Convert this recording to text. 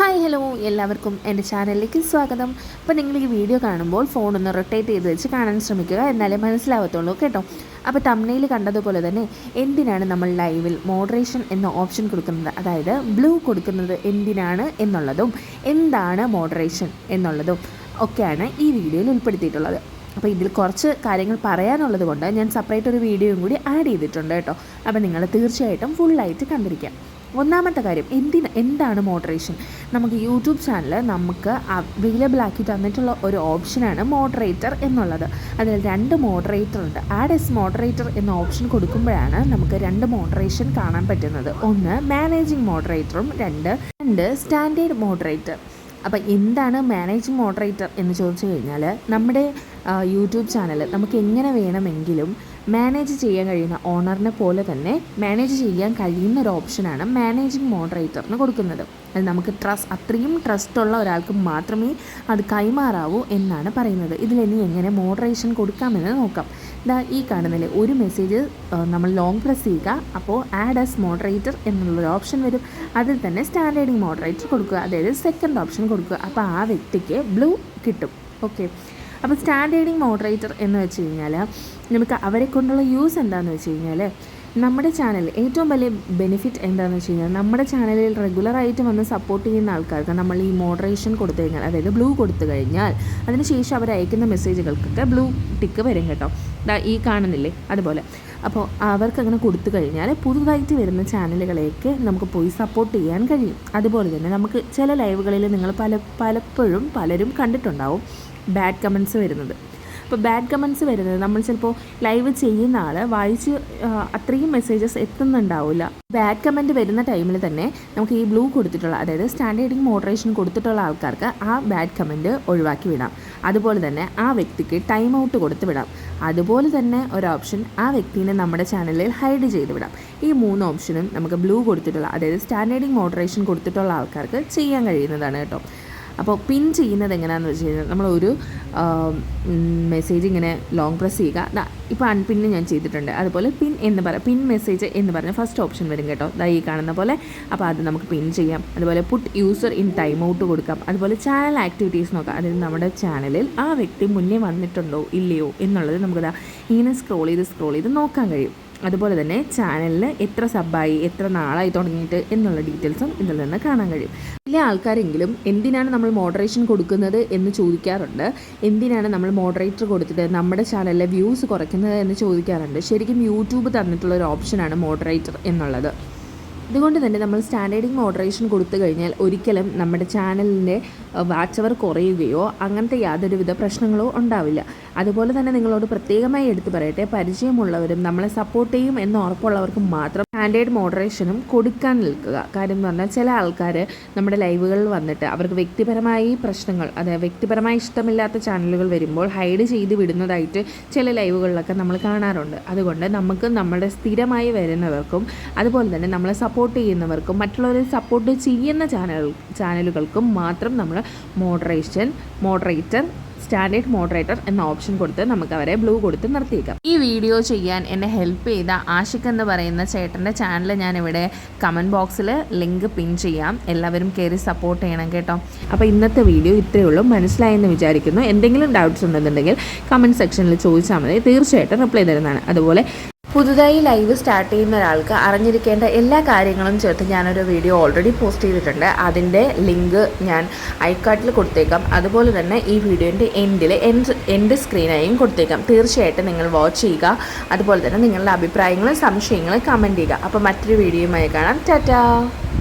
Hi hello എല്ലാവർക്കും എന്റെ ചാനലിലേക്ക് സ്വാഗതം. അപ്പോൾ നിങ്ങൾ ഈ വീഡിയോ കാണുമ്പോൾ ഫോൺ ഒന്ന് റൊട്ടേറ്റ് ചെയ്ത് വെച്ച് കാണാൻ ശ്രമിക്കുക എന്നാലേ മനസ്സിലാവത്തുള്ളൂ കേട്ടോ. അപ്പോൾ തമ്മിൽ കണ്ടതുപോലെ തന്നെ എന്തിനാണ് നമ്മൾ ലൈവിൽ മോഡറേഷൻ എന്ന ഓപ്ഷൻ കൊടുക്കുന്നത്? അതായത് ബ്ലൂ കൊടുക്കുന്നത് എന്തിനാണ് എന്നുള്ളതും എന്താണ് മോഡറേഷൻ എന്നുള്ളതും ഒക്കെയാണ് ഈ വീഡിയോയിൽ ഉൾപ്പെടുത്തിയിട്ടുള്ളത്. അപ്പോൾ ഇതിൽ കുറച്ച് കാര്യങ്ങൾ പറയാനുള്ളത് കൊണ്ട് ഞാൻ സെപ്പറേറ്റ് ഒരു വീഡിയോയും കൂടി ആഡ് ചെയ്തിട്ടുണ്ട് കേട്ടോ. അപ്പോൾ നിങ്ങൾ തീർച്ചയായിട്ടും ഫുള്ളായിട്ട് കണ്ടിരിക്കാം. ഒന്നാമത്തെ കാര്യം എന്തിന് എന്താണ് മോഡറേഷൻ നമുക്ക് യൂട്യൂബ് ചാനൽ നമുക്ക് അവൈലബിൾ ആക്കി തന്നിട്ടുള്ള ഒരു ഓപ്ഷനാണ് മോഡറേറ്റർ എന്നുള്ളത്. അതിൽ രണ്ട് മോഡറേറ്റർ ഉണ്ട്. ആഡ് എസ് മോഡറേറ്റർ എന്ന ഓപ്ഷൻ കൊടുക്കുമ്പോഴാണ് നമുക്ക് രണ്ട് മോഡറേഷൻ കാണാൻ പറ്റുന്നത്. ഒന്ന് മാനേജിങ് മോഡറേറ്ററും രണ്ട് രണ്ട് സ്റ്റാൻഡേർഡ് മോഡറേറ്റർ അപ്പോൾ എന്താണ് മാനേജിങ് മോഡറേറ്റർ എന്ന് ചോദിച്ചു കഴിഞ്ഞാൽ നമ്മുടെ യൂട്യൂബ് ചാനൽ നമുക്ക് എങ്ങനെ വേണമെങ്കിലും മാനേജ് ചെയ്യാൻ കഴിയുന്ന ഓണറിനെ പോലെ തന്നെ മാനേജ് ചെയ്യാൻ കഴിയുന്ന ഒരു ഓപ്ഷനാണ് മാനേജിങ് മോഡറേറ്ററിന് കൊടുക്കുന്നത്. അത് നമുക്ക് ട്രസ്റ്റ് അത്രയും ട്രസ്റ്റുള്ള ഒരാൾക്ക് മാത്രമേ അത് കൈമാറാവൂ എന്നാണ് പറയുന്നത്. ഇതിലിനി എങ്ങനെ മോഡറേഷൻ കൊടുക്കാമെന്ന് നോക്കാം. ഇതാ ഈ കാണുന്നില്ലേ ഒരു മെസ്സേജ് നമ്മൾ ലോങ് പ്രസ് ചെയ്യുക. അപ്പോൾ ആഡ് ആസ് മോഡറേറ്റർ എന്നുള്ളൊരു ഓപ്ഷൻ വരും. അതിൽ തന്നെ സ്റ്റാൻഡേർഡിങ് മോഡറേറ്റർ കൊടുക്കുക. അതായത് സെക്കൻഡ് ഓപ്ഷൻ കൊടുക്കുക. അപ്പോൾ ആ വ്യക്തിക്ക് ബ്ലൂ കിട്ടും. ഓക്കെ അപ്പോൾ സ്റ്റാൻഡേർഡിങ് മോഡറേറ്റർ എന്ന് വെച്ച് കഴിഞ്ഞാൽ നമുക്ക് അവരെ കൊണ്ടുള്ള യൂസ് എന്താണെന്ന് വെച്ച് കഴിഞ്ഞാൽ നമ്മുടെ ചാനൽ ഏറ്റവും വലിയ ബെനിഫിറ്റ് എന്താണെന്ന് വെച്ച് കഴിഞ്ഞാൽ നമ്മുടെ ചാനലിൽ റെഗുലറായിട്ട് വന്ന് സപ്പോർട്ട് ചെയ്യുന്ന ആൾക്കാർക്ക് നമ്മൾ ഈ മോഡറേഷൻ കൊടുത്തു കഴിഞ്ഞാൽ അതായത് ബ്ലൂ കൊടുത്തു കഴിഞ്ഞാൽ അതിനുശേഷം അവർ അയക്കുന്ന മെസ്സേജുകൾക്കൊക്കെ ബ്ലൂ ടിക്ക് വരും കേട്ടോ. ഈ കാണുന്നില്ലേ? അതുപോലെ. അപ്പോൾ അവർക്ക് അങ്ങനെ കൊടുത്തു കഴിഞ്ഞാൽ പുതുതായിട്ട് വരുന്ന ചാനലുകളെയൊക്കെ നമുക്ക് പോയി സപ്പോർട്ട് ചെയ്യാൻ കഴിയും. അതുപോലെ തന്നെ നമുക്ക് ചില ലൈവുകളിൽ നിങ്ങൾ പല പലപ്പോഴും പലരും കണ്ടിട്ടുണ്ടാവും. ബാഡ് കമൻസ് വരുന്നത്. അപ്പോൾ ബാഡ് കമൻസ് വരുന്നത് നമ്മൾ ചിലപ്പോൾ ലൈവ് ചെയ്യുന്ന ആൾ വായിച്ച് അത്രയും മെസ്സേജസ് എത്തുന്നുണ്ടാവില്ല. ബാഡ് കമന്റ് വരുന്ന ടൈമിൽ തന്നെ നമുക്ക് ഈ ബ്ലൂ കൊടുത്തിട്ടുള്ള അതായത് സ്റ്റാൻഡേർഡിങ് മോഡറേഷൻ കൊടുത്തിട്ടുള്ള ആൾക്കാർക്ക് ആ ബാഡ് കമന്റ് ഒഴിവാക്കി വിടാം. അതുപോലെ തന്നെ ആ വ്യക്തിക്ക് ടൈം ഔട്ട് കൊടുത്ത് വിടാം. അതുപോലെ തന്നെ ഒരു ഓപ്ഷൻ ആ വ്യക്തിനെ നമ്മുടെ ചാനലിൽ ഹൈഡ് ചെയ്ത് വിടാം. ഈ മൂന്ന് ഓപ്ഷനും നമുക്ക് ബ്ലൂ കൊടുത്തിട്ടുള്ള അതായത് സ്റ്റാൻഡേർഡിങ് മോഡറേഷൻ കൊടുത്തിട്ടുള്ള ആൾക്കാർക്ക് ചെയ്യാൻ കഴിയുന്നതാണ് കേട്ടോ. അപ്പോൾ പിൻ ചെയ്യുന്നത് എങ്ങനെയാണെന്ന് വെച്ച് കഴിഞ്ഞാൽ നമ്മളൊരു മെസ്സേജ് ഇങ്ങനെ ലോങ് പ്രസ് ചെയ്യുക. ഇപ്പോൾ അൺപിന്ന് ഞാൻ ചെയ്തിട്ടുണ്ട്. അതുപോലെ പിൻ എന്ന് പറയാം പിൻ മെസ്സേജ് എന്ന് പറഞ്ഞ ഫസ്റ്റ് ഓപ്ഷൻ വരും കേട്ടോ. ദാ ഈ കാണുന്ന പോലെ. അപ്പോൾ അത് നമുക്ക് പിൻ ചെയ്യാം. അതുപോലെ put user in time out കൊടുക്കാം. അതുപോലെ ചാനൽ ആക്ടിവിറ്റീസ് നോക്കാം. അതായത് നമ്മുടെ ചാനലിൽ ആ വ്യക്തി മുന്നേ വന്നിട്ടുണ്ടോ ഇല്ലയോ എന്നുള്ളത് നമുക്ക് ദാ ഇങ്ങനെ സ്ക്രോൾ ചെയ്ത് സ്ക്രോൾ ചെയ്ത് നോക്കാൻ കഴിയും. അതുപോലെ തന്നെ ചാനലിൽ എത്ര സബ്ബായി എത്ര നാളായി തുടങ്ങിയിട്ട് എന്നുള്ള ഡീറ്റെയിൽസും ഇതിൽ നിന്ന് കാണാൻ കഴിയും. ചില ആൾക്കാരെങ്കിലും എന്തിനാണ് നമ്മൾ മോഡറേഷൻ കൊടുക്കുന്നത് എന്ന് ചോദിക്കാറുണ്ട്. എന്തിനാണ് നമ്മൾ മോഡറേറ്റർ കൊടുത്തിട്ട് നമ്മുടെ ചാനലിലെ വ്യൂസ് കുറയ്ക്കുന്നത് എന്ന് ചോദിക്കാറുണ്ട്. ശരിക്കും യൂട്യൂബ് തന്നിട്ടുള്ള ഒരു ഓപ്ഷനാണ് മോഡറേറ്റർ എന്നുള്ളത്. ഇതുകൊണ്ട് തന്നെ നമ്മൾ സ്റ്റാൻഡേർഡിങ് മോഡറേഷൻ കൊടുത്തു കഴിഞ്ഞാൽ ഒരിക്കലും നമ്മുടെ ചാനലിന്റെ വാച്ച് അവർ കുറയുകയോ അങ്ങനത്തെ യാതൊരുവിധ പ്രശ്നങ്ങളോ ഉണ്ടാവില്ല. അതുപോലെ തന്നെ നിങ്ങളോട് പ്രത്യേകമായി എടുത്തു പറയട്ടെ പരിചയമുള്ളവരും നമ്മളെ സപ്പോർട്ട് ചെയ്യും എന്ന് ഉറപ്പുള്ളവർക്കും മാത്രം സ്റ്റാൻഡേർഡ് മോഡറേഷനും കൊടുക്കാൻ നിൽക്കുക. കാര്യം എന്ന് പറഞ്ഞാൽ ചില ആൾക്കാർ നമ്മുടെ ലൈവുകളിൽ വന്നിട്ട് അവർക്ക് വ്യക്തിപരമായി പ്രശ്നങ്ങൾ അതായത് വ്യക്തിപരമായി ഇഷ്ടമില്ലാത്ത ചാനലുകൾ വരുമ്പോൾ ഹൈഡ് ചെയ്ത് വിടുന്നതായിട്ട് ചില ലൈവുകളിലൊക്കെ നമ്മൾ കാണാറുണ്ട്. അതുകൊണ്ട് നമുക്ക് നമ്മുടെ സ്ഥിരമായി വരുന്നവർക്കും അതുപോലെ തന്നെ നമ്മളെ സപ്പോർട്ട് ചെയ്യുന്നവർക്കും മറ്റുള്ളവരെ സപ്പോർട്ട് ചെയ്യുന്ന ചാനൽ ചാനലുകൾക്കും മാത്രം നമ്മൾ മോഡറേഷൻ മോഡറേറ്റർ സ്റ്റാൻഡേർഡ് മോഡറേറ്റർ എന്ന ഓപ്ഷൻ കൊടുത്ത് നമുക്ക് അവരെ ബ്ലൂ കൊടുത്ത് നിർത്തിയേക്കാം. ഈ വീഡിയോ ചെയ്യാൻ എന്നെ ഹെൽപ്പ് ചെയ്ത ആഷിക് എന്ന് പറയുന്ന ചേട്ടന്റെ ചാനൽ ഞാൻ ഇവിടെ കമന്റ് ബോക്സിൽ ലിങ്ക് പിൻ ചെയ്യാം. എല്ലാവരും കയറി സപ്പോർട്ട് ചെയ്യണം കേട്ടോ. അപ്പോൾ ഇന്നത്തെ വീഡിയോ ഇത്രയേ ഉള്ളൂ. മനസ്സിലായെന്ന് വിചാരിക്കുന്നു. എന്തെങ്കിലും ഡൗട്ട്സ് ഉണ്ടെന്നുണ്ടെങ്കിൽ കമന്റ് സെക്ഷനിൽ ചോദിച്ചാൽ മതി. തീർച്ചയായിട്ടും റിപ്ലൈ തരുന്നതാണ്. അതുപോലെ പുതുതായി ലൈവ് സ്റ്റാർട്ട് ചെയ്യുന്ന ഒരാൾക്ക് അറിഞ്ഞിരിക്കേണ്ട എല്ലാ കാര്യങ്ങളും ചേർത്ത് ഞാനൊരു വീഡിയോ ഓൾറെഡി പോസ്റ്റ് ചെയ്തിട്ടുണ്ട്. അതിന്റെ ലിങ്ക് ഞാൻ ഐക്കാട്ടിൽ കൊടുത്തേക്കാം. അതുപോലെ തന്നെ ഈ വീഡിയോന്റെ എൻഡിൽ എൻഡ് എൻഡ് സ്ക്രീനായും കൊടുത്തേക്കാം. തീർച്ചയായിട്ടും നിങ്ങൾ വാച്ച് ചെയ്യുക. അതുപോലെ തന്നെ നിങ്ങളുടെ അഭിപ്രായങ്ങളും സംശയങ്ങളും കമന്റ് ചെയ്യുക. അപ്പോൾ മറ്റൊരു വീഡിയോയുമായി കാണാം. ടാറ്റാ!